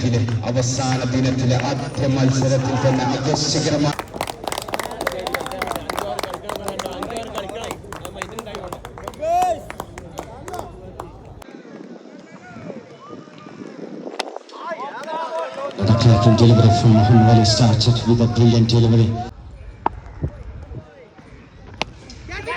കിരീടത്തിന് അവസാന ദിനത്തിലെ ആദ്യ മത്സരത്തിൽ തന്നെ ആകർഷകരമായ The cracking delivery from Muhammad Ali started with a brilliant delivery.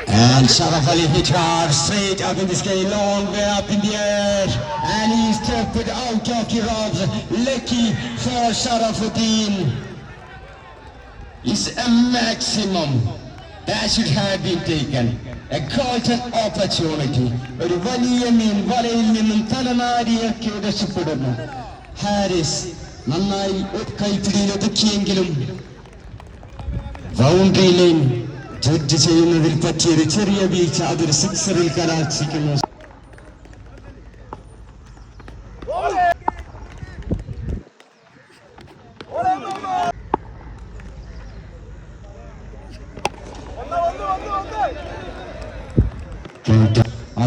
And Sharaf Ali hit hard straight up in the sky, long way up in the air. And he stepped it out of the rods. Lucky for Sharafuddin. Is a maximum that should have been taken. A golden opportunity. ഒരു വലിയ മീൻ വലയിൽ നിന്നും തലനാരിയൊക്കെ രക്ഷപ്പെടുന്നു ഹാരിസ് നന്നായി കൈപ്പിടിയിൽ ഒതുക്കിയെങ്കിലും boundary line judge ചെയ്യുന്നതിൽ പറ്റിയൊരു ചെറിയ വീഴ്ച അതൊരു സിക്സറിൽ കലാശിക്കുന്നു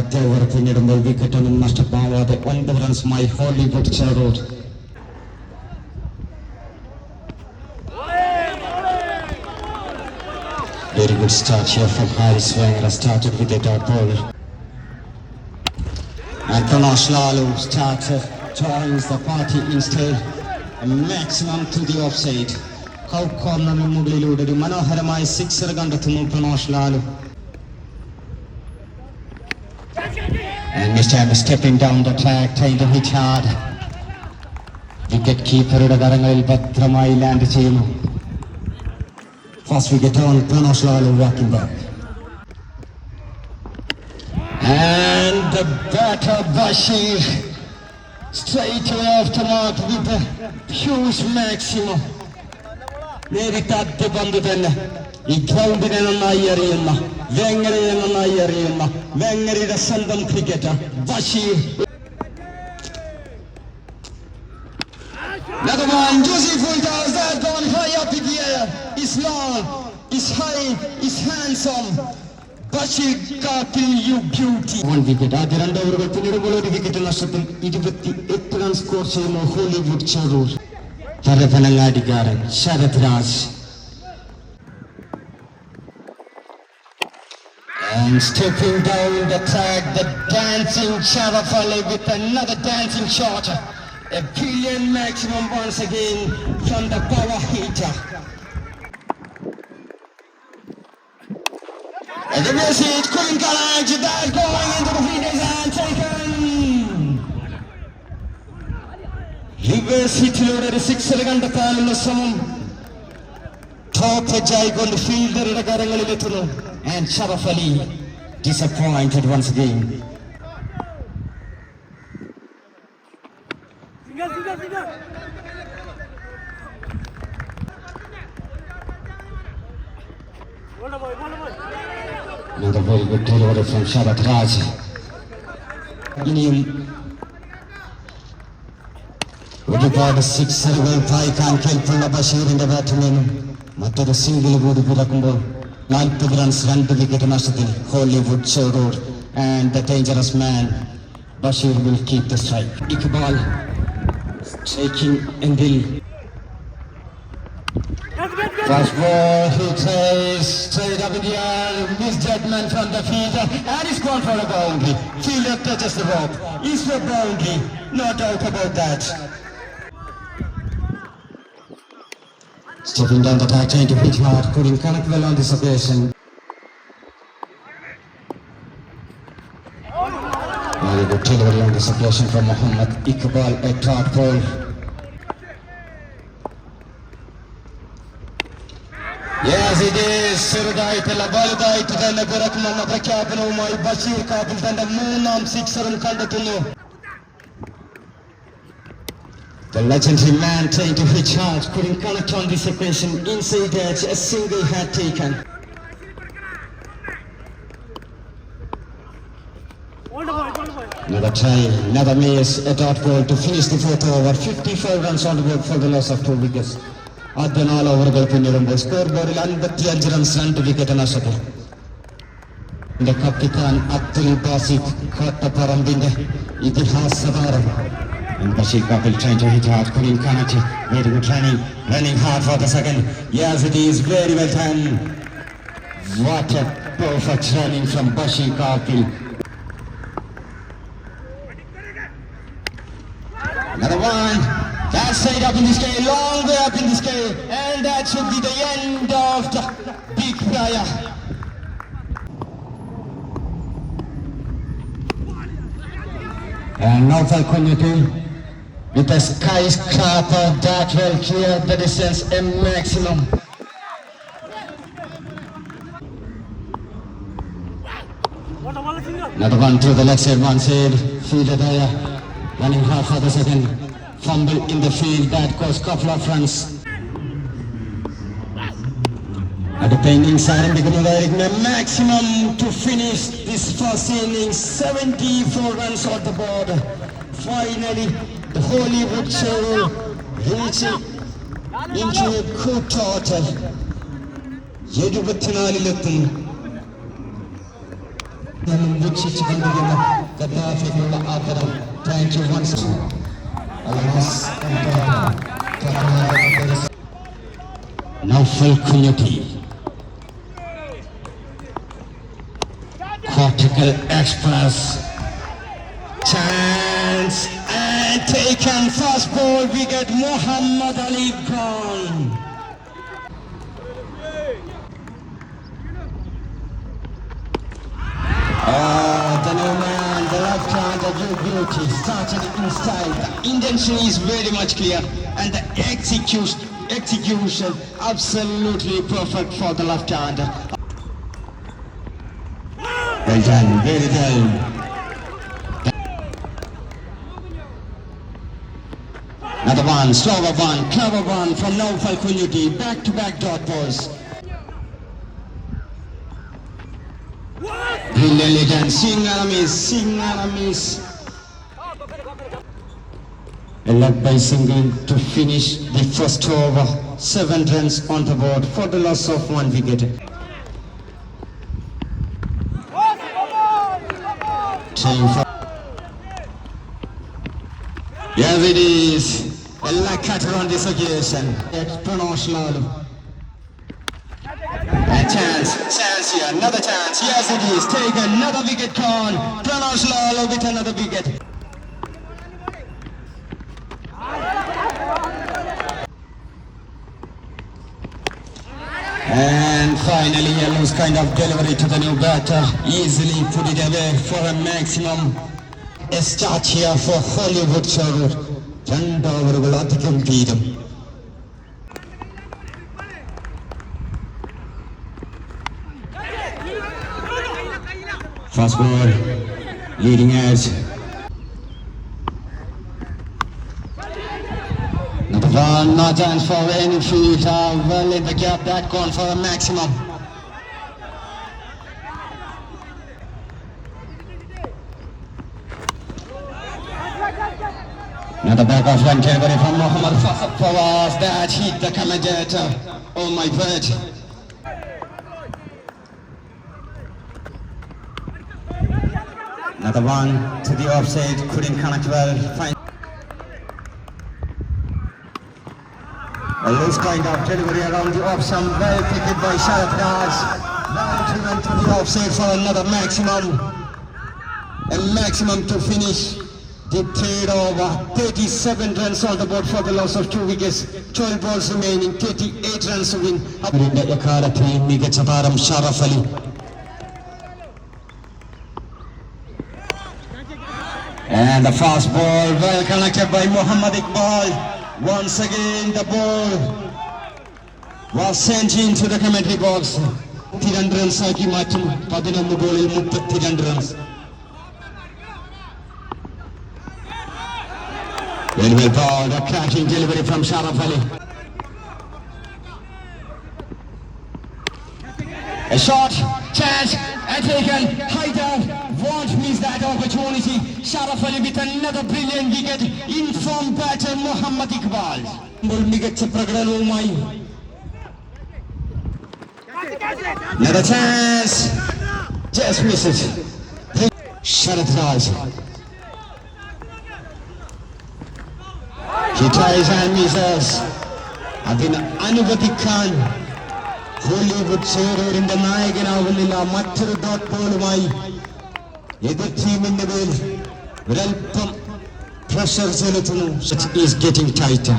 ആദ്യ ഓവർ പിന്നിടുമ്പോൾ വിക്കറ്റൊന്നും നഷ്ടമാവാതെ ഒൻപത് റൺസുമായി Hollywood Cherur Very good start here from Harris Wenger. Started with a dot ball. And Pranash Lalu started joins the party instead. A maximum to the offside. How കോർണറിന് മുകളിലൂടെ ഒരു മനോഹരമായ സിക്സർ കണ്ടെത്തുന്നു പ്രണോഷ് Lalu And Mr. stepping down the track, trying to hit hard. Wicket കീപ്പറുടെ കരങ്ങളിൽ ഭദ്രമായി land ചെയ്യുന്നു First wicket on Pranash Lalu walking back. And the batter Bashir straight away off the mark with a huge maximum. നേരിട്ട് ആദ്യ പന്ത് തന്നെ ഈ നന്നായി അറിയുന്ന വെങ്ങരയെ നന്നായി അറിയുന്ന വെങ്ങരയുടെ സ്വന്തം ക്രിക്കറ്റർ ബഷീർ. Another രണ്ട് വിക്കറ്റ് നഷ്ടത്തിൽ Hollywood Cherur. പരപ്പനങ്ങാടിക്കാരൻ Sharath Raj. And stepping down the track, the dancing Sharaf Ali with another dancing shot. A billion maximum once again from the power heater. And the message couldn't collect that going into the fielders and taken. Reverse ഹിറ്റിലൂടെ ഒരു sixer കണ്ടെത്താനുള്ള ശ്രമം top എഡ്ജായി കൊണ്ട് ഫീൽഡറുടെ കരങ്ങളിലെത്തുന്നു and Sharaf Ali disappointed once again Single, single, single. Hold on, boy, hold on, boy. Another very good delivery from Sharath Raj. ഇനിയും ഒരുപാട് സിക്സറുകൾ പായിക്കാൻ കെൽപ്പുള്ള ബഷീറിന്റെ ബാറ്റിൽ നിന്നും മറ്റൊരു സിംഗിൾ കൂടി പിറക്കുമ്പോൾ Nine runs, run to wicket Nasruddin, Hollywood Show Road, and the dangerous man Bashir will keep the strike. Iqbal taking Endil. First ball, he takes take. up in the air, misjudgment from the fielder, and he's gone for a boundary. Fielder touches the rope. It's a boundary, no doubt about that. Stepping down the track, trying to hit hard, couldn't connect well on this occasion. Very good delivery on this occasion from Muhammad Iqbal, a top ball. Yes, it is. ചെറുതായിട്ടല്ല വലുതായിട്ട് തന്നെ പിറക്കുമെന്ന പ്രഖ്യാപനവുമായി ബഷീർ കാപ്പിൽ തന്റെ മൂന്നാം സിക്സറും കണ്ടെത്തുന്നു The legendary man trying to hit hard couldn't connect on this occasion. Inside edge, a single had taken. Hold on, boy, hold on, boy. Another try, another miss, a dot ball to finish the fourth over. 55 runs on the board for the loss of two wickets. ആദ്യ നാല് ഓവറുകൾ പിന്നിടുമ്പോൾ score ബോർഡിൽ അൻപത്തിയഞ്ച് runs രണ്ട് വിക്കറ്റ് നഷ്ടത്തിൽ എന്റെ കപ്പിത്താൻ അബ്ദുൽ ബാസിദ് കോട്ടപ്പറമ്പിന്റെ ഇതിഹാസ താരം and Bashir Kapil trying to hit hard, couldn't connect. Very good running, running hard for the second. Yes, it is very well done. What a perfect running from Bashir Kapil. Another one. That's straight up in the sky, long way up in the sky. And that should be the end of the big player. And now for Falconity with a skyscraper that will clear the distance a maximum. The. Another one to the left side, one side, fielder there, running hard for the second. Fumble in the field, that caused couple of runs. At the painting side, and becoming a maximum to finish this first inning, 74 runs on the board. Finally, the Hollywood show reaching into a good total. എഴുപത്തിനാലിലെത്തുന്നു നിന്നും വീക്ഷിച്ചുകൊണ്ടിരുന്ന ഗദ്ദാഫിനുള്ള ആദരം thank you once Naufal Kunjutty Cortical Express chance and taken first ball we get Muhammad Ali Khan Oh, the new man, the left hand beauty started in style. The intention is very much clear and the execution, execution absolutely perfect for the left hand. Well done, very well. Another one, slower one, clever one from Naufal Kunyuti, back-to-back dot balls. Brilliantly done. Sing and a miss, sing and a miss. A by single to finish the first over. Seven runs on the board for the loss of one wicket. Trying for Yes, it is. Luck cutter on this occasion. It's pronounced Lalu. A chance, chance here, another chance. Yes, it is. Take another wicket, Khan. Pranav Lalo with another wicket. And finally, a loose kind of delivery to the new batter. Easily put it away for a maximum. A start here for Hollywood Charur. രണ്ട് ഓവറുകൾ അധികം വീതം Fast ball, leading edge. Number one, no chance for any field. Uh, well in the gap, that gone for a maximum. Another back off run delivery from Muhammad Fa- Fawaz. That hit the commentator. Oh my word. Another one to the offside, couldn't connect well. Fine. A loose kind of delivery around the some well picked by. Well driven to the offside for another maximum. A maximum to finish the third over. 37 runs on the board for the loss of two wickets. 12 balls remaining, 38 runs to win. ഇതിന്റെ എക്കാലത്തെ മികച്ച താരം Sharaf Ali And the fast ball well connected by Muhammad Iqbal. Once again the ball was sent into the commentary box. മുപ്പത്തിരണ്ട് runs ആക്കി മാറ്റും പതിനൊന്ന് ബോളിൽ മുപ്പത്തിരണ്ട് runs Well, well ball, a cracking delivery from Sharaf Ali. A shot, chance, and taken, high down, won't miss that opportunity. Sharaf Ali with another brilliant wicket in from batter Muhammad Iqbal. ഇപ്പോൾ മികച്ച പ്രകടനവുമായി Another chance, just miss it. Sharat Raj. He tries and misses. അതിന് അനുവദിക്കാൻ Hollywood സേറോറിന്റെ നായകനാവുന്നില്ല മറ്റൊരു dot ബോളുമായി എതിർ ടീമിന്റെ മേൽ ഒരൽപ്പം പ്രഷർ ചെലുത്തുന്നു is getting ടൈറ്റർ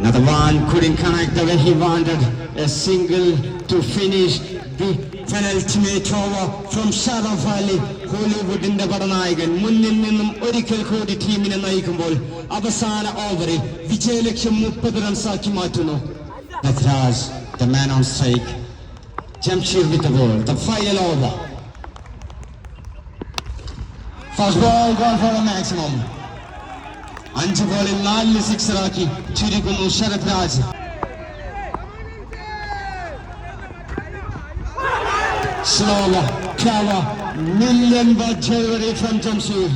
Another one couldn't connect the way he wanted. A single to finish the penultimate over from Sharaf Ali. ഹോളിവുഡിന്റെ പടനായകൻ മുന്നിൽ നിന്നും ഒരിക്കൽ കൂടി ടീമിനെ നയിക്കുമ്പോൾ അവസാന ഓവറിൽ വിജയലക്ഷ്യം മുപ്പത് റൺസാക്കി മാറ്റുന്നു Nathraj, the man on strike. Jamshir with the ball. The final over. First ball gone for a maximum. അഞ്ച് ബോളിൽ നാലിന് സിക്സറാക്കി ചുരുക്കുന്നു Sarath Raj Slower, power, million baht delivery from Jamshir.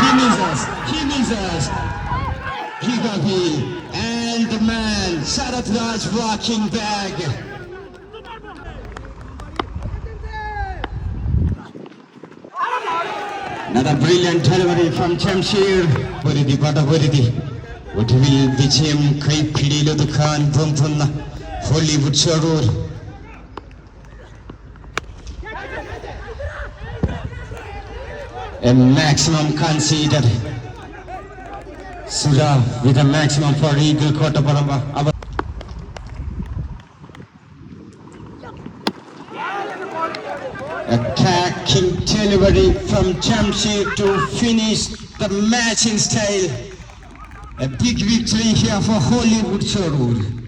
He misses, he misses. He got me. And the man, Sharat Raj walking back. Another brilliant delivery from Jamshir. പൊരുതി പട പൊരുതി ഒടുവിൽ വിജയം കൈപ്പിടിയിലൊതുക്കാൻ പൊമ്പുന്ന Hollywood Sharur A maximum conceded. Sura with a maximum for Eagle Kottaparamba. Attacking delivery from Jamshid to finish the match in style. A big victory here for Hollywood Sharur.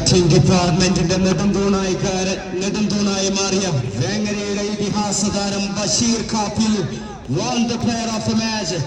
Batting ഡിപ്പാർട്ട്മെന്റിന്റെ നെടുംതൂണായിക്കാരൻ നെടുംതൂണായി മാറിയ വേങ്ങരയുടെ ഇതിഹാസ താരം Basheer Kappil won player of the match